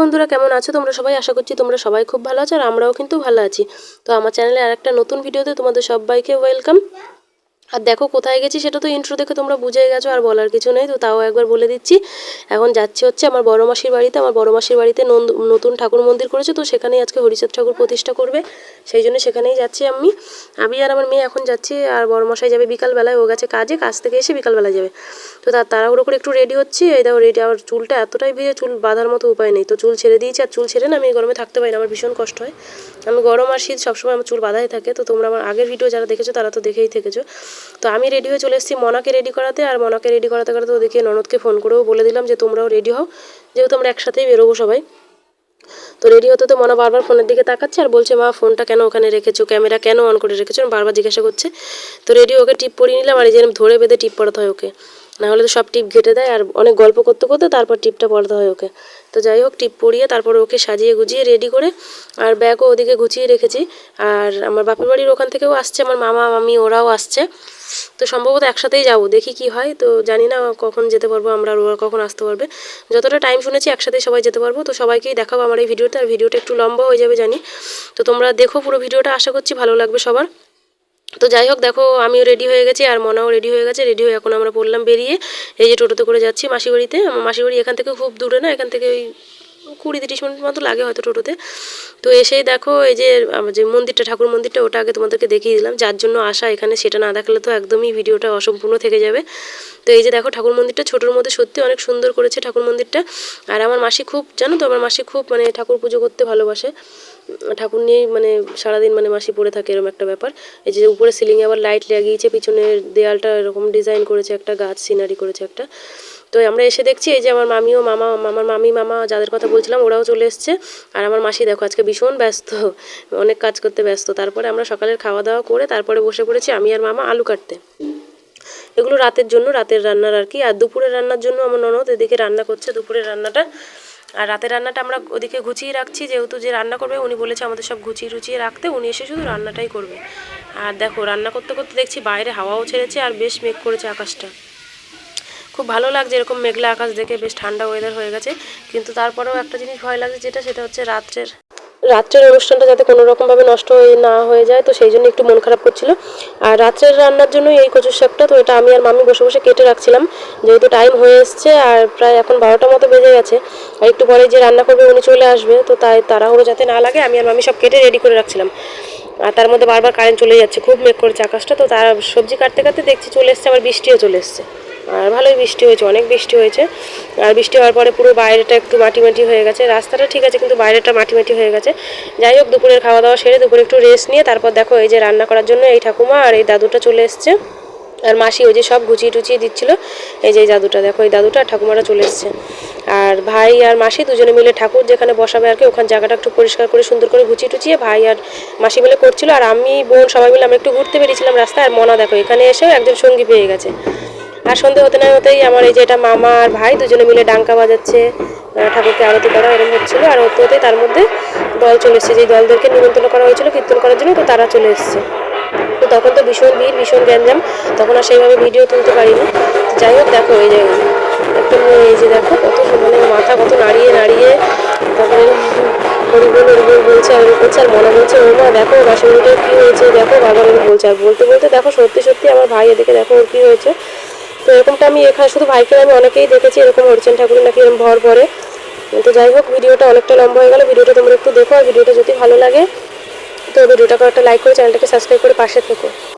বন্ধুরা, কেমন আছো? তোমরা সবাই আশা করছি তোমরা সবাই খুব ভালো আছো আর আমরাও কিন্তু ভালো আছি। তো আমার চ্যানেলে আর একটা নতুন ভিডিওতে তোমাদের সবাইকে ওয়েলকাম আর দেখো কোথায় গেছি সেটা তো ইন্ট্রো দেখে তোমরা বুঝে গেছো, আর বলার কিছু নেই, তো তাও একবার বলে দিচ্ছি। এখন যাচ্ছি হচ্ছে আমার বড় মাসির বাড়িতে, আমার বড় মাসির বাড়িতে নতুন ঠাকুর মন্দির করেছে, তো সেখানেই আজকে হরিচাঁদ ঠাকুর প্রতিষ্ঠা করবে, সেই জন্য সেখানেই যাচ্ছি আমি। আমি আর আমার মেয়ে এখন যাচ্ছি, আর বড় মশাই যাবে বিকালবেলায়, ও গেছে কাজে, কাজ থেকে এসে বিকালবেলা যাবে। তো তার তাড়াহুড়ো করে একটু রেডি হচ্ছি, এই দেখো রেডি আমার চুলটা এতটাই ভিজে, চুল বাঁধার মতো উপায় নেই, তো চুল ছেড়ে দিয়েছি, আর চুল ছেড়ে না আমি গরমে থাকতে পারি না, আমার ভীষণ কষ্ট হয়। আমি গরম আর শীত সবসময় আমার চুল বাঁধাই থাকে, তো তোমরা আমার আগের ভিডিও যারা দেখেছ, তারা তো দেখেই থেকেছো। তো আমি রেডি হয়ে চলে এসেছি মনাকে রেডি করাতে, আর মনাকে রেডি করাতে করাতে ওদেরকে ননদকে ফোন করেও বলে দিলাম যে তোমরাও রেডি হও, যেহেতু আমরা একসাথেই বেরোবো সবাই। তো রেডি হতে তো মনা বারবার ফোনের দিকে তাকাচ্ছে আর বলছে, মা ফোনটা কেন ওখানে রেখেছো? ক্যামেরা কেন অন করে রেখেছো? বারবার জিজ্ঞাসা করছে। তো রেডি ওকে টিপ পরিয়ে নিলাম, আর এই যে ধরে বেঁধে টিপ পড়াতে হয় ওকে। না হলে তো সব টিপ ঘেটে দেয় আর অনেক গল্প করতে করতে তারপর টিপটা পড়াতে হয় ওকে। তো যাই হোক, টিপ পরিয়ে তারপর ওকে সাজিয়ে গুজিয়ে রেডি করে আর ব্যাগও ওদিকে গুছিয়ে রেখেছি। আর আমার বাপের বাড়ির ওখান থেকেও আসছে আমার মামা, মামি ওরাও আসছে। তো সম্ভবত একসাথেই যাব, দেখি কি হয়। তো জানি না কখন যেতে পারব আমরা ওরা কখন আসতে পারবে। যতটা টাইম শুনেছি একসাথেই সবাই যেতে পারব। তো সবাইকেই দেখাবো আমার এই ভিডিওটা। আর ভিডিওটা একটু লম্বা হয়ে যাবে জানি। তো তোমরা দেখো পুরো ভিডিওটা। আশা করছি ভালো লাগবে সবার। তো যাই হোক, দেখো, আমিও রেডি হয়ে গেছি আর মনাও রেডি হয়ে গেছে। রেডি হয়ে এখন আমরা পড়লাম বেরিয়ে এই যে টোটোতে করে যাচ্ছি মাসি বাড়িতে আমার মাসি বাড়ি এখান থেকে খুব দূরে না, এখান থেকে ওই কুড়ি তিরিশ মিনিট মতো লাগে হয়তো টোটোতে। তো এসেই দেখো, এই যে যে মন্দিরটা, ঠাকুর মন্দিরটা, ওটা আগে তোমাদেরকে দেখিয়ে দিলাম। যার জন্য আসা এখানে সেটা না দেখালে তো একদমই ভিডিওটা অসম্পূর্ণ থেকে যাবে। তো এই যে দেখো, ঠাকুর মন্দিরটা ছোটোর মধ্যে সত্যি অনেক সুন্দর করেছে ঠাকুর মন্দিরটা। আর আমার মাসি খুব, জানো তো, আমার মাসি খুব মানে ঠাকুর পুজো করতে ভালোবাসে। ঠাকুর নিয়েই মানে সারাদিন মানে মাসি পড়ে থাকে এরকম একটা ব্যাপার। এই যে উপরে সিলিংয়ে আবার লাইট লাগিয়েছে, পিছনের দেয়ালটা এরকম ডিজাইন করেছে একটা, গাছ সিনারি করেছে একটা। তো আমরা এসে দেখছি এই যে আমার মামিও, মামা, আমার মামি, মামা যাদের কথা বলছিলাম ওরাও চলে এসছে। আর আমার মাসি দেখো আজকে ভীষণ ব্যস্ত, অনেক কাজ করতে ব্যস্ত। তারপরে আমরা সকালের খাওয়া দাওয়া করে তারপরে বসে পড়েছি আমি আর মামা আলু কাটতে। এগুলো রাতের জন্য, রাতের রান্নার আর কি। আর দুপুরের রান্নার জন্য আমার ননদ এদিকে রান্না করছে, দুপুরের রান্নাটা আর রাতের রান্নাটা আমরা ওদিকে গুছিয়ে রাখছি, যেহেতু যে রান্না করবে উনি বলেছে আমাদের সব গুছিয়ে রুচিয়ে রাখতে, উনি এসে শুধু রান্নাটাই করবে। আর দেখো, রান্না করতে করতে দেখছি বাইরে হাওয়াও ছেড়েছে আর বেশ মেঘ করেছে আকাশটা। খুব ভালো লাগছে এরকম মেঘলা আকাশ দেখে, বেশ ঠান্ডা ওয়েদার হয়ে গেছে। কিন্তু তারপরেও একটা জিনিস ভয় লাগছে, যেটা সেটা হচ্ছে রাত্রের রাত্রের অনুষ্ঠানটা যাতে কোনো রকমভাবে নষ্ট হয়ে না হয়ে যায়, তো সেই জন্য একটু মন খারাপ করছিল। আর রাত্রের রান্নার জন্য এই কচুর শাকটা, তো এটা আমি আর মামি বসে বসে কেটে রাখছিলাম। যেহেতু টাইম হয়ে এসছে আর প্রায় এখন বারোটা মতো বেজে গেছে, আর একটু পরে যে রান্না করবে উনি চলে আসবে, তো তাই তাড়াহুড়ো যাতে না লাগে, আমি আর মামি সব কেটে রেডি করে রাখছিলাম। আর তার মধ্যে বারবার কারেন্ট চলে যাচ্ছে, খুব মেঘ করেছে আকাশটা, তো তার সবজি কাটতে কাটতে দেখছি চলে এসছে, আবার বৃষ্টিও চলে এসছে। আর ভালোই বৃষ্টি হয়েছে, অনেক বৃষ্টি হয়েছে। আর বৃষ্টি হওয়ার পরে পুরো বাইরেটা একটু মাটি মাটি হয়ে গেছে। রাস্তাটা ঠিক আছে, কিন্তু বাইরেটা মাটি মাটি হয়ে গেছে। যাই হোক, দুপুরের খাওয়া দাওয়া সেরে দুপুরে একটু রেস্ট নিয়ে তারপর দেখো এই যে রান্না করার জন্য এই ঠাকুমা আর এই দাদুটা চলে এসছে। আর মাসি ওই যে সব গুছিয়ে টুচিয়ে দিচ্ছিল। এই যে দাদুটা, দেখো এই দাদুটা আর ঠাকুমারা চলে এসছে। আর ভাই আর মাসি দুজনে মিলে ঠাকুর যেখানে বসাবে আর কি, ওখানে জায়গাটা একটু পরিষ্কার করে সুন্দর করে গুছিয়ে টুচিয়ে ভাই আর মাসি মিলে করছিল। আর আমি, বোন সবাই মিলে আমরা একটু ঘুরতে বেরিয়েছিলাম রাস্তায়। আর মনা দেখো, এখানে এসেও একজন সঙ্গী পেয়ে গেছে। আর সন্ধে হতে না হতেই আমার এই যে এটা মামা আর ভাই দুজনে মিলে ডাঙ্কা বাজাচ্ছে ঠাকুরকে আরতি করা এরকম হচ্ছিল। আর হতে হতে তার মধ্যে দল চলে এসছে। যেই দলদেরকে নিমন্ত্রণ করা হয়েছিল, কীর্তন করার জন্য তো তারা চলে এসছে। তো তখন তো ভীষণ ভিড়, ভীষণ গ্যাঞ্জাম। তখন আর সেইভাবে ভিডিও তুলতে পারিনি। যাই হোক, দেখো এই যে একদম এই যে দেখো, কত মানে মাথা কত নাড়িয়ে নাড়িয়ে, তারপরে হরিবল হরিবল বলছে, আর করছে আর মনে বলছে, ও মা, দেখো বাসুরিটা কী হয়েছে, দেখো বাবা বলছে। আর বলতে বলতে দেখো সত্যি সত্যি আমার ভাই এদিকে, দেখো ওর কী হয়েছে। তো এরকমটা আমি এখানে শুধু ভাইকে আমি অনেকেই দেখেছি, এরকম হরিচেন ঠাকুরের নাকি এরকম ভর ভরে। তো যাই হোক, ভিডিওটা অনেকটা লম্বা হয়ে গেল। ভিডিওটা তোমরা একটু দেখো, আর ভিডিওটা যদি ভালো লাগে, তো ভিডিওটাকে একটা লাইক করে চ্যানেলটাকে সাবস্ক্রাইব করে পাশে থেকো।